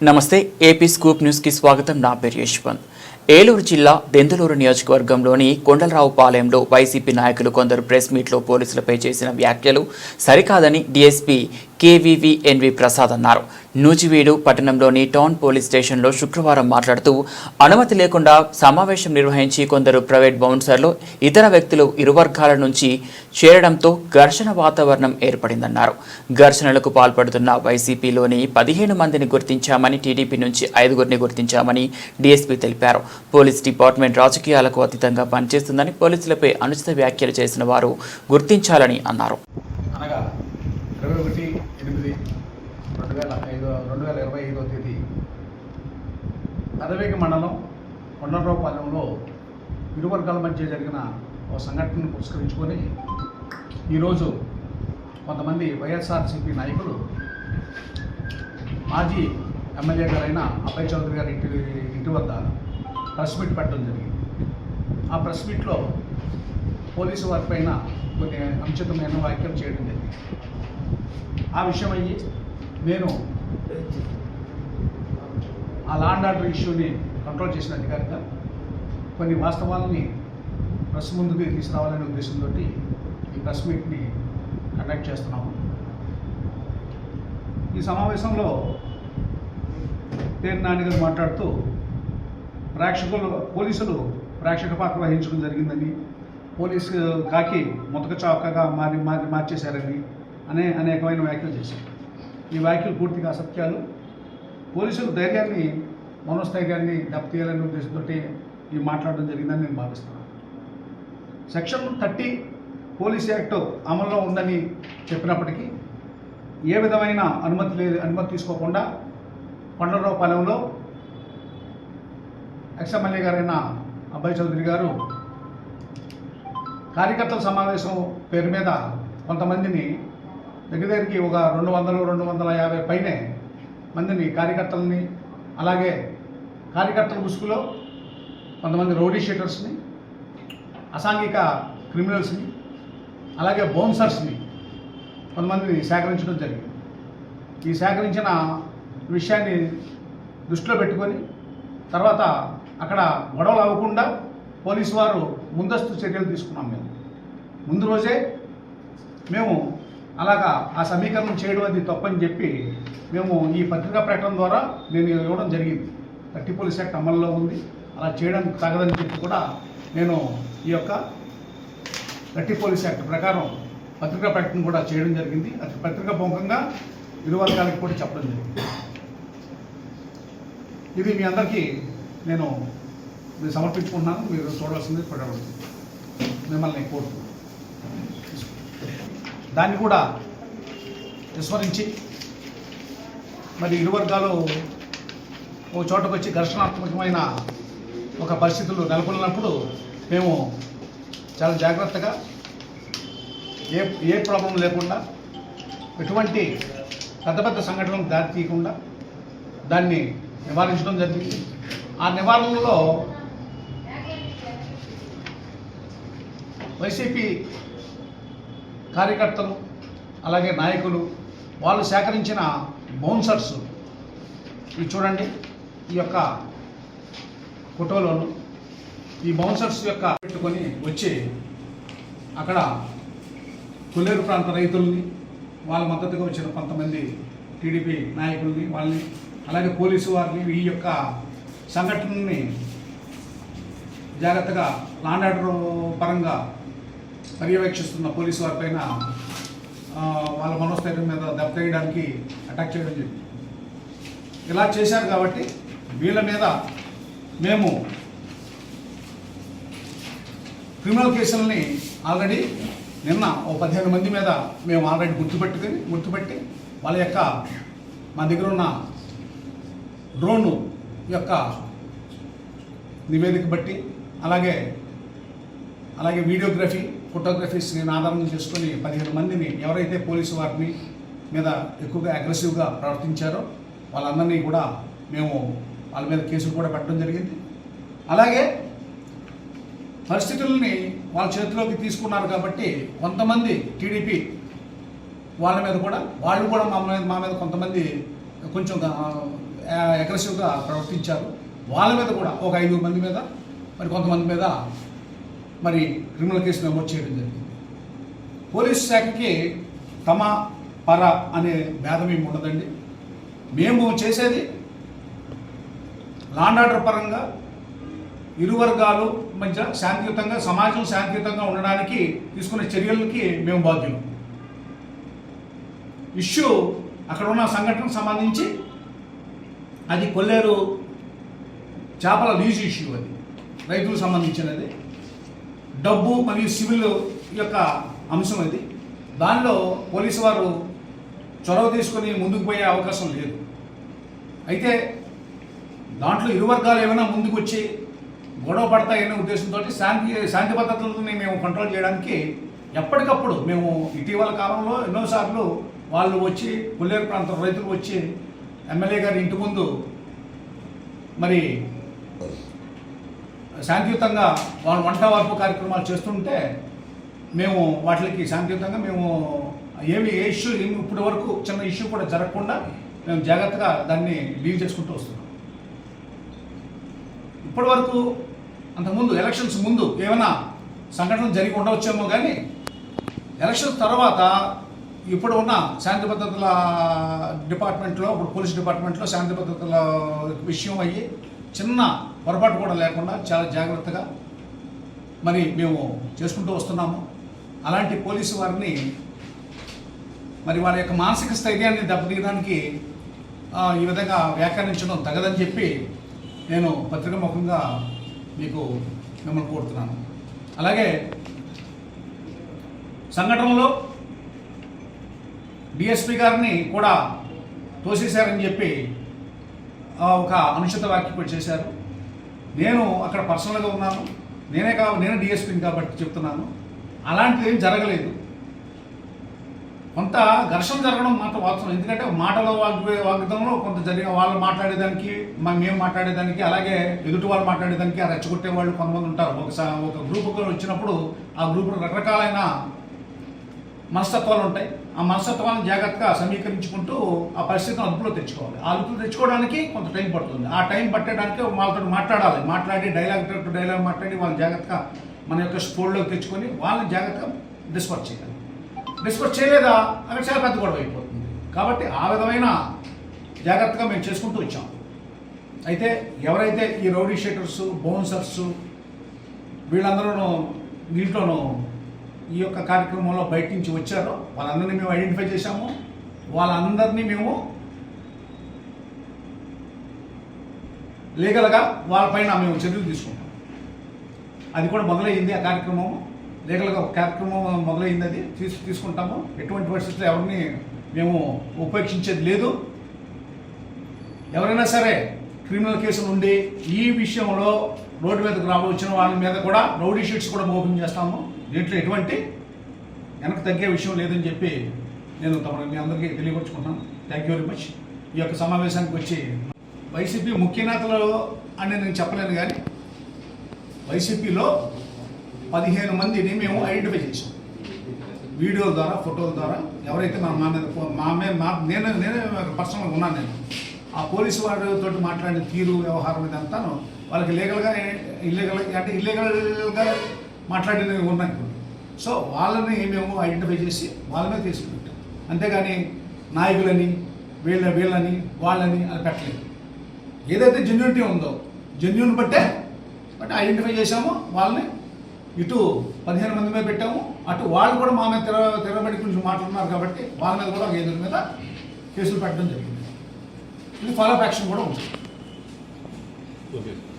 నమస్తే AP scoop న్యూస్కి స్వాగతం. నా పేరు యశ్వంత్. ఏలూరు జిల్లా దెందులూరు నియోజకవర్గంలోని కొండలరావుపాలెంలో వైసీపీ నాయకులు కొందరు ప్రెస్ మీట్లో పోలీసులపై చేసిన వ్యాఖ్యలు సరికాదని డీఎస్పీ కేవీవీఎన్వి ప్రసాద్ అన్నారు. నూజివీడు పట్టణంలోని టౌన్ పోలీస్ స్టేషన్లో శుక్రవారం మాట్లాడుతూ అనుమతి లేకుండా సమావేశం నిర్వహించి కొందరు ప్రైవేట్ బౌన్సర్లు ఇతర వ్యక్తులు ఇరు వర్గాల నుంచి చేరడంతో ఘర్షణ వాతావరణం ఏర్పడిందన్నారు. ఘర్షణలకు పాల్పడుతున్న వైసీపీలోని పదిహేను మందిని గుర్తించామని టీడీపీ నుంచి ఐదుగురిని గుర్తించామని డీఎస్పీ తెలిపారు. పోలీస్ డిపార్ట్మెంట్ రాజకీయాలకు అతీతంగా పనిచేస్తుందని పోలీసులపై అనుచిత వ్యాఖ్యలు చేసిన వారు గుర్తించాలని అన్నారు. అనగా ఇరవై ఒకటి రెండు వేల ఐదో రెండు వేల ఇరవై ఐదో తేదీ. పెదవేగి మండలం కొండరావుపాలెంలో ఇరు వర్గాల మధ్య జరిగిన ఒక సంఘటనను పురస్కరించుకొని ఈరోజు కొంతమంది వైఎస్ఆర్సీపీ నాయకులు మాజీ ఎమ్మెల్యే గారైన అభయ్ చౌదరి గారి ఇంటి ఇంటి వద్ద ప్రెస్ మీట్ పెట్టడం జరిగింది. ఆ ప్రెస్ మీట్లో పోలీసు వారిపైన కొన్ని అనుచితమైన వ్యాఖ్యలు చేయడం జరిగింది. ఆ విషయం అయ్యి నేను ఆ లాండ్ ఆర్డర్ ఇష్యూని కంట్రోల్ చేసిన అధికారిగా కొన్ని వాస్తవాలని ప్రెస్ ముందుకు తీసుకురావాలనే ఉద్దేశంతో ఈ ప్రెస్ మీట్ని కండక్ట్ చేస్తున్నాము. ఈ సమావేశంలో పేరు నాని గారు మాట్లాడుతూ ప్రేక్షకులు పోలీసులు ప్రేక్షక పాత్ర వహించడం జరిగిందని పోలీసు కాకి ముతక చౌకగా మారి మారి మార్చేశారని అనే అనేకమైన వ్యాఖ్యలు చేశారు. ఈ వ్యాఖ్యలు పూర్తిగా అసత్యాలు. పోలీసులు ధైర్యాన్ని మనోస్థైర్యాన్ని దెబ్బతీయాలనే ఉద్దేశంతో ఈ మాట్లాడడం జరిగిందని నేను భావిస్తున్నాను. సెక్షన్ థర్టీ పోలీస్ యాక్ట్ అమల్లో ఉందని చెప్పినప్పటికీ ఏ విధమైన అనుమతి లేదు అనుమతి తీసుకోకుండా కొండరావుపాలెంలో ఎక్స్ఎమ్మెల్యే గారైన అబ్బాయి చౌదరి గారు కార్యకర్తల సమావేశం పేరు మీద కొంతమందిని దగ్గర దగ్గరికి ఒక రెండు వందలు రెండు వందల యాభై పైనే మందిని కార్యకర్తలని అలాగే కార్యకర్తల ముసుగులో కొంతమంది రౌడీ షీటర్స్ని అసాంఘిక క్రిమినల్స్ని అలాగే బౌన్సర్స్ని కొంతమందిని సేకరించడం జరిగింది. ఈ సేకరించిన విషయాన్ని దృష్టిలో పెట్టుకొని తర్వాత అక్కడ గొడవలు అవ్వకుండా పోలీసు వారు ముందస్తు చర్యలు తీసుకున్నాం మేము. ముందు రోజే మేము అలాగా ఆ సమీకరణం చేయడం అది తప్పని చెప్పి మేము ఈ పత్రికా ప్రకటన ద్వారా నేను ఇవ్వడం జరిగింది. థర్టీ పోలీస్ యాక్ట్ అమల్లో ఉంది. అలా చేయడానికి తగదని చెప్పి కూడా నేను ఈ యొక్క థర్టీ పోలీస్ యాక్ట్ ప్రకారం పత్రికా ప్రకటన కూడా చేయడం జరిగింది. అది పత్రికా ప్రముఖంగా ఇరువర్గాలకు కూడా చెప్పడం జరిగింది. ఇది మీ అందరికీ నేను మీరు సమర్పించుకుంటున్నాను. మీరు చూడవలసింది చూడవలసింది మిమ్మల్ని కోరుతున్నాను. దాన్ని కూడా విస్మరించి మరి ఇరు వర్గాలు ఓ చోటకు వచ్చి ఘర్షణాత్మకమైన ఒక పరిస్థితులు నెలకొన్నప్పుడు మేము చాలా జాగ్రత్తగా ఏ ఏ ప్రాబ్లం లేకుండా ఎటువంటి పెద్ద పెద్ద సంఘటనలకు దారి తీయకుండా దాన్ని నివారించడం జరిగింది. ఆ నివారణలో వైసీపీ కార్యకర్తలు అలాగే నాయకులు వాళ్ళు సేకరించిన బౌన్సర్స్. ఇవి చూడండి ఈ యొక్క ఫోటోలోను ఈ బౌన్సర్స్ యొక్క పెట్టుకొని వచ్చి అక్కడ కొల్లేరు ప్రాంత రైతుల్ని వాళ్ళ మద్దతుగా వచ్చిన కొంతమంది టీడీపీ నాయకుల్ని వాళ్ళని అలాగే పోలీసు వారిని ఈ యొక్క సంఘటనని జాగ్రత్తగా లాండ్ ఆర్డర్ పరంగా పర్యవేక్షిస్తున్న పోలీసు వారిపైన వాళ్ళ మనోస్థైర్యం మీద దెబ్బతీయడానికి అటాక్ చేయడం జరిగింది. ఇలా చేశారు కాబట్టి వీళ్ళ మీద మేము క్రిమినల్ కేసులని ఆల్రెడీ నిన్న ఓ పదిహేను మంది మీద మేము ఆల్రెడీ గుర్తుపెట్టుకుని గుర్తుపెట్టి వాళ్ళ యొక్క మా దగ్గర ఉన్న డ్రోన్ యొక్క నివేదిక బట్టి అలాగే అలాగే వీడియోగ్రఫీ ఫోటోగ్రఫీస్ని ఆధారం చేసుకొని పదిహేను మందిని ఎవరైతే పోలీసు వారిని మీద ఎక్కువగా అగ్రెసివ్గా ప్రవర్తించారో వాళ్ళందరినీ కూడా మేము వాళ్ళ మీద కేసులు కూడా పెట్టడం జరిగింది. అలాగే పరిస్థితుల్ని వాళ్ళ చేతిలోకి తీసుకున్నారు కాబట్టి కొంతమంది టీడీపీ వాళ్ళ మీద కూడా వాళ్ళు కూడా మా మీద మా మీద కొంతమంది కొంచెం అగ్రెసివ్గా ప్రవర్తించారు. వాళ్ళ మీద కూడా ఒక ఐదు మంది మీద మరి కొంతమంది మీద మరి క్రిమినల్ కేసు నమోదు చేయడం జరిగింది. పోలీస్ శాఖకి తమ పర అనే భేదం ఏమి ఉండదండి. మేము చేసేది లాండ్ ఆర్డర్ పరంగా ఇరు వర్గాలు మధ్య శాంతియుతంగా సమాజం శాంతియుతంగా ఉండడానికి తీసుకునే చర్యలకి మేము బాధ్యులు. ఇష్యూ అక్కడ ఉన్న సంఘటనకు సంబంధించి అది కొల్లేరు చేపల లీజ్ ఇష్యూ అది. రైతులకు సంబంధించినది. డబ్బు మరియు సివిల్ యొక్క అంశం అది దానిలో పోలీసు వారు చొరవ తీసుకొని ముందుకు పోయే అవకాశం లేదు. అయితే దాంట్లో ఇరు వర్గాలు ఏమైనా ముందుకు వచ్చి గొడవ పడతాయనే ఉద్దేశంతో శాంతి శాంతి భద్రతలని మేము కంట్రోల్ చేయడానికి ఎప్పటికప్పుడు మేము ఇటీవల కాలంలో ఎన్నోసార్లు వాళ్ళు వచ్చి కొల్లేరు ప్రాంతం రైతులు వచ్చి ఎమ్మెల్యే గారి ఇంటి ముందు మరి శాంతియుతంగా వాళ్ళు వంట వార్పు కార్యక్రమాలు చేస్తుంటే మేము వాటికి శాంతియుతంగా మేము ఏమి ఏ ఇష్యూ ఏమి ఇప్పటి వరకు చిన్న ఇష్యూ కూడా జరగకుండా మేము జాగ్రత్తగా దాన్ని డీల్ చేసుకుంటూ వస్తున్నాం. ఇప్పటి వరకు అంతకుముందు ఎలక్షన్స్ ముందు ఏమైనా సంఘటనలు జరిగి ఉండవచ్చేమో కానీ ఎలక్షన్స్ తర్వాత ఇప్పుడు ఉన్న శాంతి భద్రతల డిపార్ట్మెంట్లో ఇప్పుడు పోలీస్ డిపార్ట్మెంట్లో శాంతి భద్రతల విషయం అయ్యి చిన్న పొరపాటు కూడా లేకుండా చాలా జాగ్రత్తగా మరి మేము చేసుకుంటూ వస్తున్నాము. అలాంటి పోలీసు వారిని మరి వారి యొక్క మానసిక స్థైర్యాన్ని దెబ్బతీయడానికి ఈ విధంగా వ్యాఖ్యానించడం తగదని చెప్పి నేను పత్రిక ముఖంగా మీకు మిమ్మల్ని కోరుతున్నాను. అలాగే సంఘటనలో డిఎస్పి గారిని కూడా తోసేశారని చెప్పి ఒక అనుచిత వ్యాఖ్య చేశారు. నేను అక్కడ పర్సనల్గా ఉన్నాను. నేనే కా నేను డిఎస్పీని కాబట్టి చెప్తున్నాను. అలాంటిది ఏం జరగలేదు. కొంత ఘర్షణ జరగడం మాట వాస్తవం. ఎందుకంటే మాటల వాగ్వే వాగ్దంలో కొంత జరిగిన వాళ్ళు మాట్లాడేదానికి మేము మాట్లాడేదానికి అలాగే ఎదుటి వాళ్ళు మాట్లాడేదానికి ఆ రెచ్చగొట్టే వాళ్ళు కొంతమంది ఉంటారు. ఒక ఒక గ్రూప్ వచ్చినప్పుడు ఆ గ్రూపులో రకరకాలైన మనస్తత్వాలు ఉంటాయి. ఆ మనస్తత్వాన్ని జాగ్రత్తగా సమీకరించుకుంటూ ఆ పరిస్థితిని అదుపులో తెచ్చుకోవాలి. ఆ అదుపులో తెచ్చుకోవడానికి కొంత టైం పడుతుంది. ఆ టైం పట్టడానికి వాళ్ళతో మాట్లాడాలి. మాట్లాడి డైలాగ్ టు డైలాగ్ మాట్లాడి వాళ్ళని జాగ్రత్తగా మన యొక్క స్పోర్ట్లోకి తెచ్చుకొని వాళ్ళని జాగ్రత్తగా డిస్పర్స్ చేయాలి. డిస్పర్స్ చేయలేదా? అక్కడ చాలా పెద్ద గొడవ అయిపోతుంది. కాబట్టి ఆ విధమైన జాగ్రత్తగా మేము చేసుకుంటూ వచ్చాం. అయితే ఎవరైతే ఈ రౌడీ షేటర్స్ బౌన్సర్స్ వీళ్ళందరూ దీంట్లోనూ ఈ యొక్క కార్యక్రమంలో బయట నుంచి వచ్చారో. వాళ్ళందరినీ మేము ఐడెంటిఫై చేశాము. వాళ్ళందరినీ మేము లీగల్గా వాళ్ళపైన మేము చర్యలు తీసుకుంటాం అది కూడా మొదలైంది ఆ కార్యక్రమం. లీగల్గా ఒక కార్యక్రమం మొదలైంది అది. తీసు తీసుకుంటాము. ఎటువంటి పరిస్థితుల్లో ఎవరిని మేము ఉపేక్షించేది లేదు. ఎవరైనా సరే క్రిమినల్ కేసులు ఉండి ఈ విషయంలో రోడ్డు మీదకు రావచ్చిన వాళ్ళ మీద కూడా రౌడీ షీట్స్ కూడా ఓపెన్ చేస్తాము. దీంట్లో ఎటువంటి వెనక్కి తగ్గే విషయం లేదని చెప్పి నేను తమ మీ అందరికీ తెలియపరుచుకున్నాను థ్యాంక్ యూ వెరీ మచ్ ఈ యొక్క సమావేశానికి వచ్చి వైసీపీ ముఖ్య నేతలు అని నేను చెప్పలేను కానీ వైసీపీలో పదిహేను మందిని మేము ఐడెంటిఫై చేసాం వీడియోల ద్వారా ఫోటోల ద్వారా ఎవరైతే మా మా మీద మా మీద మా నేను నేనే పర్సనల్గా ఉన్నాను నేను. ఆ పోలీసు వారితో మాట్లాడిన తీరు వ్యవహారం ఇదంతాను వాళ్ళకి లీగల్గా ఇల్లీగల్ అంటే ఇల్లీగల్గా మాట్లాడినవి ఉన్నాయి కొన్ని. సో వాళ్ళని మేము ఐడెంటిఫై చేసి వాళ్ళ మీద తీసుకుంటాం అంతేగాని నాయకులని వీళ్ళ వీళ్ళని వాళ్ళని అది పెట్టలేదు. ఏదైతే జెన్యునిటీ ఉందో జెన్యున్ బట్టే బట్ ఐడెంటిఫై చేసామో వాళ్ళని ఇటు పదిహేను మంది మీద పెట్టాము. అటు వాళ్ళు కూడా మా మీద తెర తెరబడి గురించి మాట్లాడుతున్నారు కాబట్టి వాళ్ళ మీద కూడా ఐదుగురి మీద కేసులు పెట్టడం జరిగింది. ఇది ఫాలో యాక్షన్ కూడా ఉంటుంది ఓకే